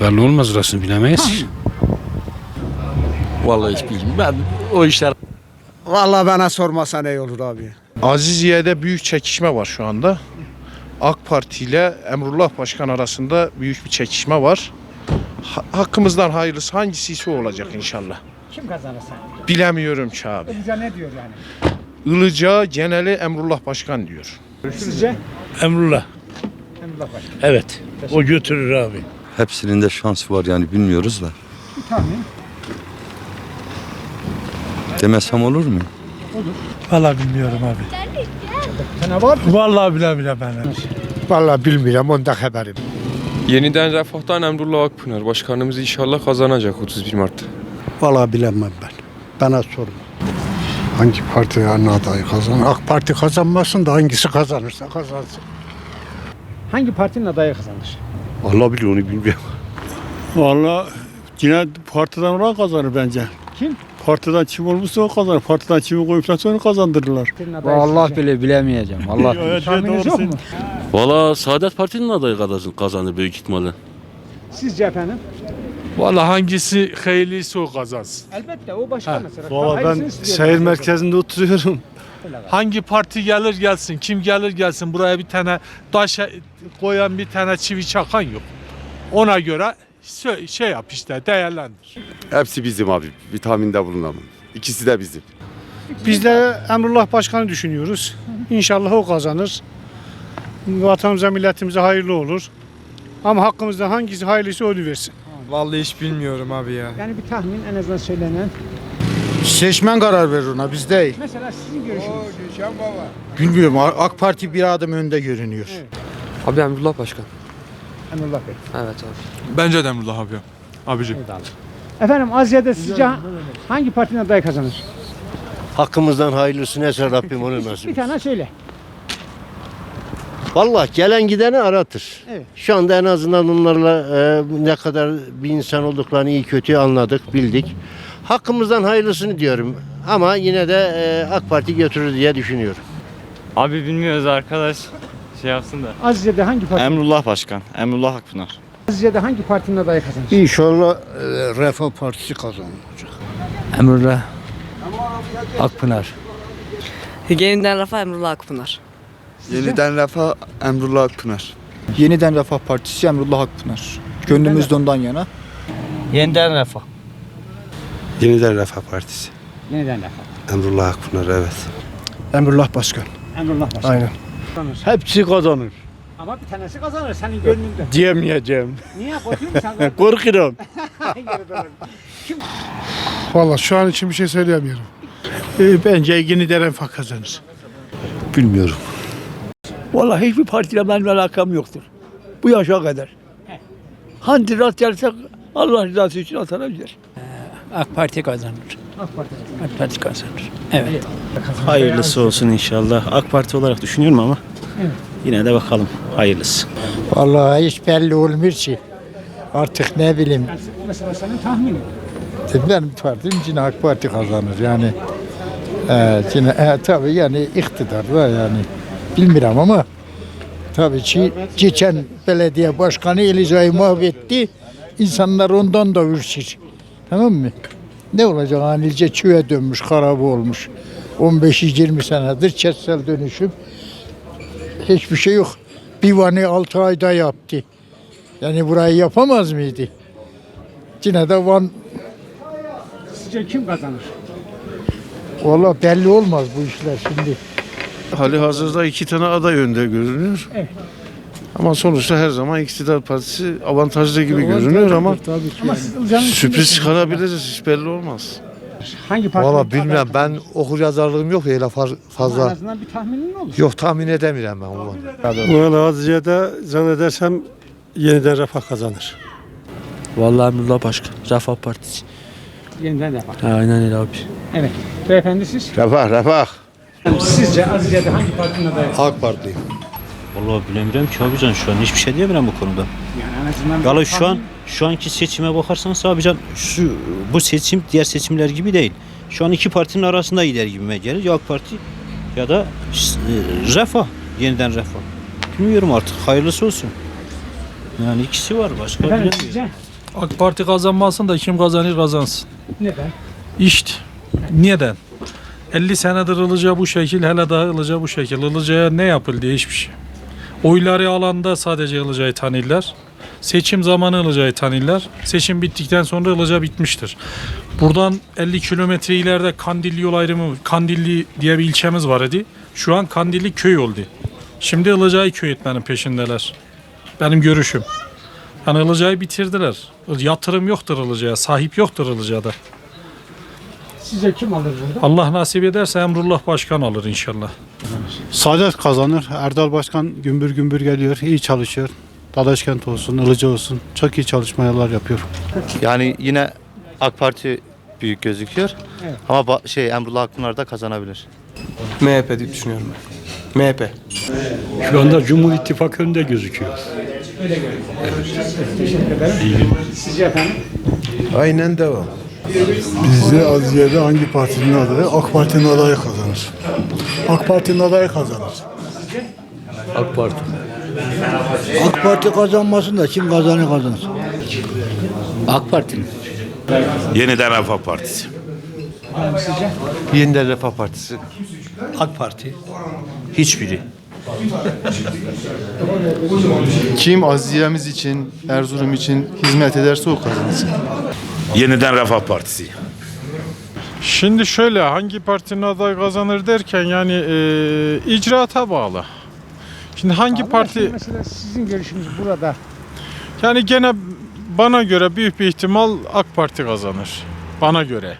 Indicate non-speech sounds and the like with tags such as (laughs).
belli olmaz orasını bilemeyiz. Vallahi hiç bilmiyorum. Ben o işler Vallahi bana sormasan iyi olur abi. Aziziye'de büyük çekişme var şu anda. AK Parti ile Emrullah Başkan arasında büyük bir çekişme var. Ha- hakkımızdan hayırlısı hangisi olacak inşallah. Kim kazanır? Bilemiyorum ki abi. Bize ne diyor yani? Ilıca geneli Emrullah Başkan diyor. Sizce? Emrullah. Emrullah Başkan. Evet. O götürür abi. Hepsinin de şansı var yani bilmiyoruz da. Bir tahmin. Demesem olur mu? Vallahi bilmiyorum abi. Sana var mı? Vallahi bile bile ben. Vallahi bilmiyorum onda haberim. Yeniden Refah'tan Emrullah Akpınar. Başkanımız inşallah kazanacak 31 Mart'ta. Vallahi bilemem ben. Bana sorma. Hangi parti yani adayı kazanır? AK Parti kazanmasın da hangisi kazanırsa kazansın. Hangi partinin adayı kazanır? Allah bilir onu bilmiyorum. Vallahi yine partiden olan kazanır bence. Kim? Partiden kim olmuşsa o kazanır. Partiden kimi koyupsa onu kazandırırlar. Sizce? bile bilemeyeceğim. Allah Evet, Tahmininiz yok mu? Valla Saadet Parti'nin adayı kazanır, kazanır büyük ihtimalle. Sizce efendim? Vallahi hangisi hayırlıysa o kazansın. Elbette o başka mesela. Valla ben siz şehir diyorsunuz. merkezinde oturuyorum. Hangi parti gelir gelsin, kim gelir gelsin buraya bir tane taş koyan bir tane çivi çakan yok. Ona göre şey yap işte değerlendir. Hepsi bizim abi. Bir tahminde bulunamam. İkisi de bizim. Biz de Emrullah Başkan'ı düşünüyoruz. İnşallah o kazanır. Vatanımıza, milletimize hayırlı olur. Ama hakkımızda hangisi hayırlısı onu versin. Vallahi hiç bilmiyorum abi ya. Yani bir tahmin en azından söylenen. Seçmen karar verir ona biz değil. Mesela sizin görüşünüz. Bilmiyorum AK Parti bir adım önde görünüyor. Abi Emrullah Başkan. Emrullah Bey. Evet abi. Bence de Emrullah abi. Abicim. Eyvallah. Efendim Azize'de sizce hangi partinin adayı kazanır? Hakkımızdan hayırlısı neyse Rabbim onu nasip Bir tane söyle. Vallahi gelen gideni aratır. Evet. Şu anda en azından onlarla e, ne kadar bir insan olduklarını iyi kötü anladık, bildik. Hakkımızdan hayırlısını diyorum. Ama yine de e, AK Parti götürür diye düşünüyorum. Abi bilmiyoruz arkadaş. Şey yapsın da. Azize'de hangi parti? Emrullah Başkan. Emrullah Akpınar. Azize'de hangi partinin adayı kazanır? İnşallah e, Refah Partisi kazanır. Emrullah Akpınar. Yeniden Rafa Emrullah Akpınar. Yeniden Refah Emrullah Akpınar. Yeniden Refah Partisi Emrullah Akpınar. Gönlümüz de ondan yana. Yeniden Refah. Yeniden Refah Partisi. Yeniden Refah. Emrullah Akpınar evet. Emrullah Başkan. Emrullah Başkan. Aynen. Kazanır. Hepsi kazanır. Ama bir tanesi kazanır senin gönlünde. Diyemeyeceğim. Niye korkuyor musun sen? (laughs) Korkuyorum. (laughs) Valla şu an için bir şey söyleyemiyorum. bence yeniden refah kazanır. Bilmiyorum. Vallahi hiçbir partiyle benim alakam yoktur. Bu yaşa kadar. Hangi rast gelsek Allah rızası için atabilir. AK Parti kazanır. AK Parti. AK Parti kazanır. Evet. Hayırlısı olsun inşallah. AK Parti olarak düşünüyorum ama yine de bakalım hayırlısı. Vallahi hiç belli olmuyor ki. Artık ne bileyim. Mesela senin tahminin. Benim partim yine AK Parti kazanır yani. E, yine, e, tabii yani iktidarda yani bilmiyorum ama tabii ki geçen belediye başkanı Eliza'yı mahvetti. İnsanlar ondan da ürkür. Tamam mı? Ne olacak Anilce çöğe dönmüş, karabı olmuş. 15-20 senedir kentsel dönüşüm. Hiçbir şey yok. Divanı 6 ayda yaptı. Yani burayı yapamaz mıydı? Yine de Van Sizce kim kazanır? Valla belli olmaz bu işler şimdi. Hali hazırda iki tane aday önde görünüyor. Evet. Ama sonuçta her zaman iktidar partisi avantajlı gibi görünüyor ama Ama siz Ilıca'nın sürpriz çıkarabiliriz hiç belli olmaz. hangi parti? Valla bilmem ben okur yazarlığım yok öyle far- En fazla. azından bir tahminin olur. Yok tahmin edemiyorum ben onu. Valla Azize'de zannedersem yeniden refah kazanır. Vallahi Emrullah Başkan. Refah Partisi. Yeniden Refah. Aynen öyle abi. Evet. Beyefendi siz? Refah refah. Sizce Azize'de hangi partinin adayı? AK Parti. Vallahi bilemiyorum ki abican şu an hiçbir şey diyemem bu konuda. Yani en azından Valla şu an şu anki seçime bakarsanız abican şu bu seçim diğer seçimler gibi değil. Şu an iki partinin arasında gider gibime gelir. Ya AK Parti ya da e, Refah. Yeniden Refah. Bilmiyorum artık. Hayırlısı olsun. Yani ikisi var. Başka Efendim bilemiyorum. sizce? AK Parti kazanmasın da kim kazanır kazansın. Neden? İşte. Neden? 50 senedir Ilıca bu şekil, hele daha Ilıca bu şekil. Ilıca'ya ne yapıldı? Hiçbir şey. Oyları alanda sadece Ilıca'yı tanırlar. Seçim zamanı Ilıca'yı tanırlar. Seçim bittikten sonra Ilıca bitmiştir. Buradan 50 kilometre ileride Kandilli yol ayrımı, Kandilli diye bir ilçemiz var idi. Şu an Kandilli köy oldu. Şimdi Ilıca'yı köy etmenin peşindeler. Benim görüşüm. Yani Ilıca'yı bitirdiler. Yatırım yoktur Ilıca'ya, sahip yoktur Ilıca'da. Size kim alır burada? Allah nasip ederse Emrullah Başkan alır inşallah. Saadet kazanır. Erdal Başkan gümbür gümbür geliyor. iyi çalışıyor. Dadaşkent olsun, Ilıca olsun. Çok iyi çalışmalar yapıyor. Yani yine AK Parti büyük gözüküyor. Evet. Ama ba- şey Emrullah Akpınar da kazanabilir. MHP diye düşünüyorum ben. MHP. Şu anda Cumhur İttifakı önde gözüküyor. Sizce efendim? Aynen devam. Bizde Azize'de hangi partinin adayı? AK Parti'nin adayı kazanır. AK Parti'nin adayı kazanır. AK Parti. AK Parti kazanmasın da kim kazanır kazansın. AK Parti'nin. Yeniden Refah Partisi. Yeniden Refah Partisi. AK Parti. Hiçbiri. Kim Azize'miz için, Erzurum için hizmet ederse o kazansın. Yeniden Refah Partisi. Şimdi şöyle hangi partinin aday kazanır derken yani e, icraata bağlı. Şimdi hangi parti Mesela sizin görüşünüz burada. yani gene bana göre büyük bir ihtimal AK Parti kazanır. Bana göre.